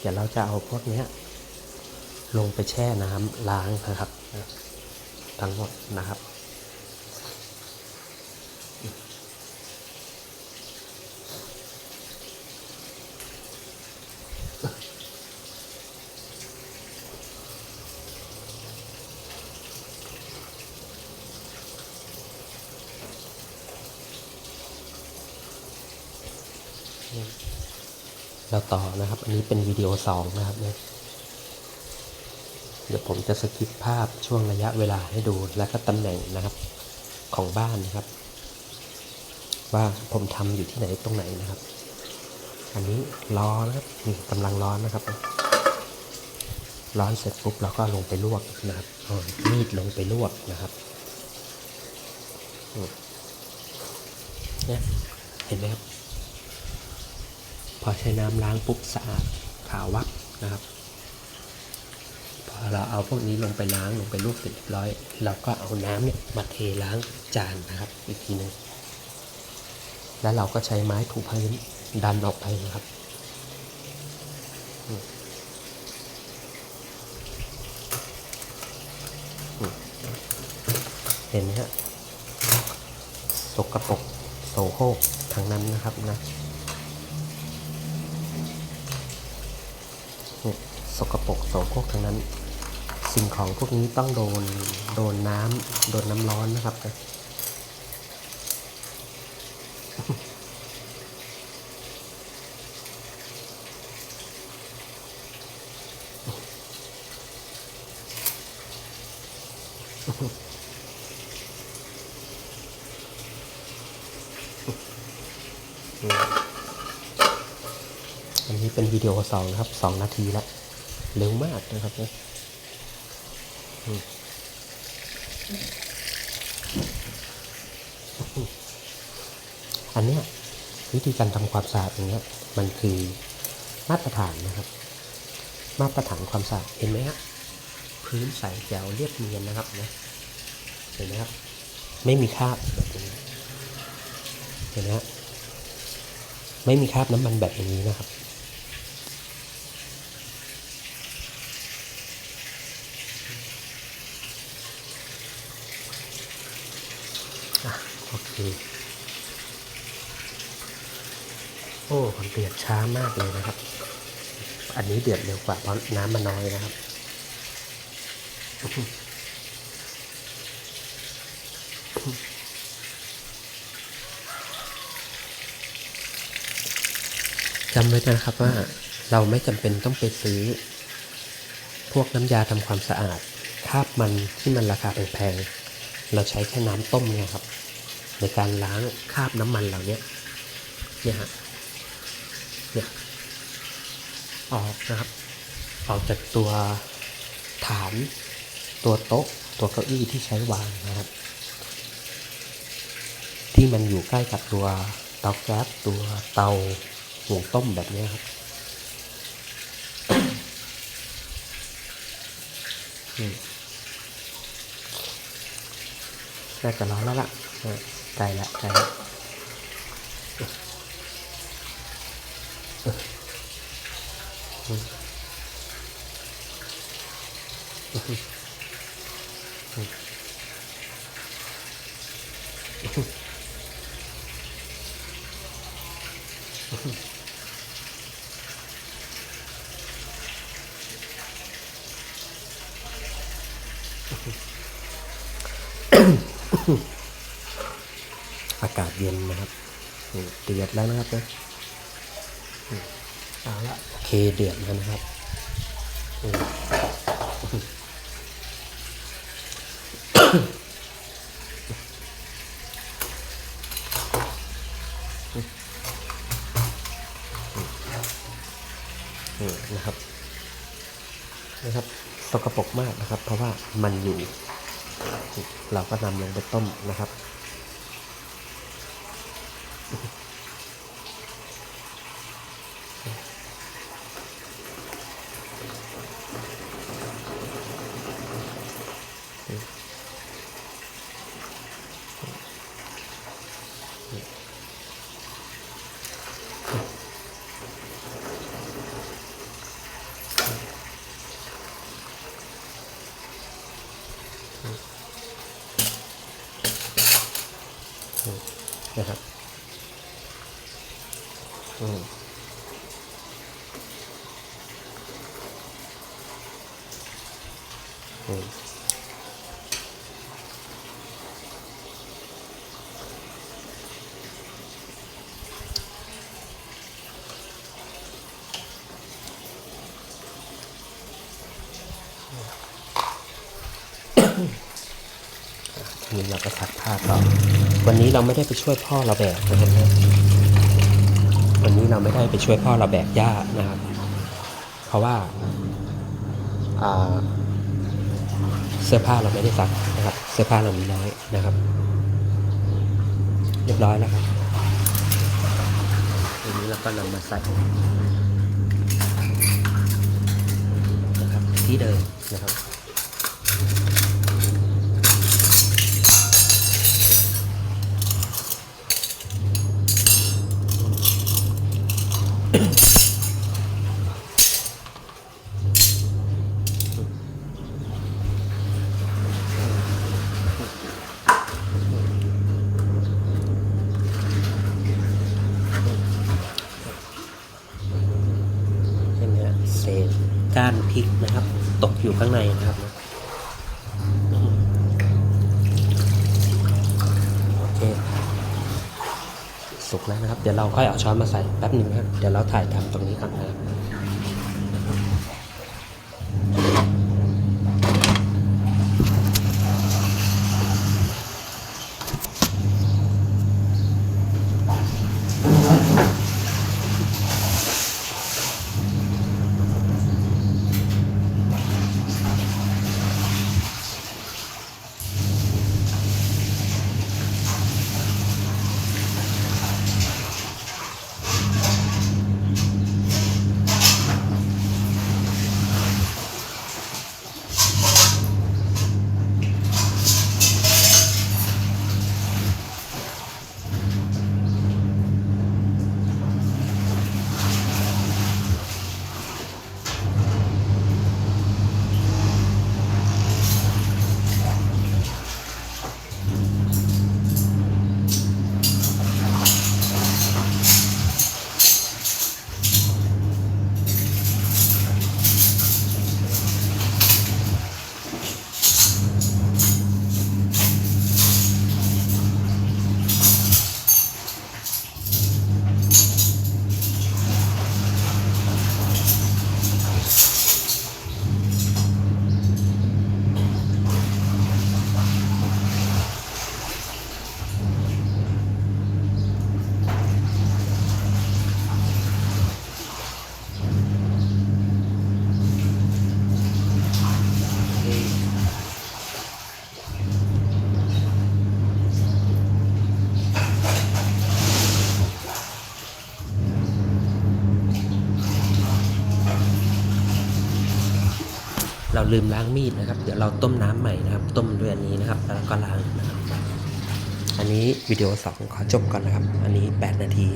เดี๋ยวเราจะเอาพวกนี้ลงไปแช่น้ำล้างนะครับ ทั้งหมดนะครับ เราต่อนะครับ อันนี้เป็นวิดีโอสองนะครับเนี่ยเดี๋ยวผมจะสกิปภาพช่วงระยะเวลาให้ดูและก็ตำแหน่งนะครับของบ้านนะครับ ว่าผมทำอยู่ที่ไหนตรงไหนนะครับ อันนี้ร้อนนะครับนี่กำลังร้อนนะครับ ร้อนเสร็จปุ๊บเราก็ลงไปลวกนะครับมีดลงไปลวกนะครับเนี่ยเห็นไหมครับ พอใช้น้ำล้างปุ๊บสะอาดขาววับนะครับ พอเราเอาพวกนี้ลงไปล้างลงไปลวกเสร็จเรียบร้อย เราก็เอาน้ำเนี่ยมาเทล้างจานนะครับอีกทีหนึงแล้วเราก็ใช้ไม้ถูพื้นดันออกไปนะครับเห็นไหมฮะสกปรกโสโครกทางนั้นนะครับนะ เนี่ย สกปรกโสโครกทั้งนั้น สิ่งของพวกนี้ต้องโดนโดนน้ำโดนน้ำร้อนนะครับอันนี้เป็นวิดีโอสองนะครับสองนาทีแล้ว เร็วมากนะครับเนี่ยอันเนี้ยวิธีการทำความสะอาดอย่างเงี้ยมันคือมาตรฐานนะครับ มาตรฐานความสะอาดเห็นไหมครับพื้นใสแจ๋วเรียบเนียนนะครับนะเห็นไหมครับ ไม่มีคราบแบบนี้เห็นไหมครับไม่มีคราบน้ำมันแบบอย่างนี้นะครับ อะ โอเคโอ้มันเดือดช้ามากเลยนะครับ อันนี้เดือดเร็วกว่าเพราะน้ำมันน้อยนะครับ จำไว้นะครับว่าเราไม่จำเป็นต้องไปซื้อ พวกน้ำยาทำความสะอาดคาบมันที่มันราคาแพงๆ เราใช้แค่น้ำต้มเนี่ยครับ ในการล้างคราบน้ำมันเหล่านี้เนี่ยฮะเนี่ยออกนะครับ ออกจากตัวฐานตัวโต๊ะ ตัวเก้าอี้ที่ใช้วางนะครับ ที่มันอยู่ใกล้กับตัวเตาแก๊สตัวเตาหุงต้มแบบนี้ครับน่าจะร้อนแล้วล่ะ เออใกล้ละใกล้ละ อากาศเย็นนะครับเดือดแล้วนะครับนะเอาละโอเคเดือดแล้วนะครับนะครับนะครับสกปรกมากนะครับ เพราะว่ามันอยู่ เราก็นำลงไปต้มนะครับ นะครับ ทีนี้เราก็ซักผ้าต่อวันนี้เราไม่ได้ไปช่วยพ่อเราแบกนะครับวันนี้ เราไม่ได้ไปช่วยพ่อเราแบกหญ้านะครับ เพราะว่าอ่าเสื้อผ้าเราไม่ได้ซักนะครับ เสื้อผ้าเรามีน้อยนะครับ เรียบร้อยแล้วครับทีนี้เราก็นำมาใส่นะครับที่เดิมนะครับ อย่างเงี้ยเศ ษก้านพริกนะครับ ตกอยู่ข้างในนะครับโอเคสุกแล้วนะครับ เดี๋ยวเราค่อยเอาช้อนมาใส่แป๊บหนึ่งครับเดี๋ยวเราถ่ายทำตรงนี้ก่อนนะครับ เราลืมล้างมีดนะครับ เดี๋ยวเราต้มน้ำใหม่นะครับ ต้มด้วยอันนี้นะครับ แล้วก็ล้างนะครับ อันนี้วิดีโอสองขอจบก่อนนะครับ อันนี้ 8 นาที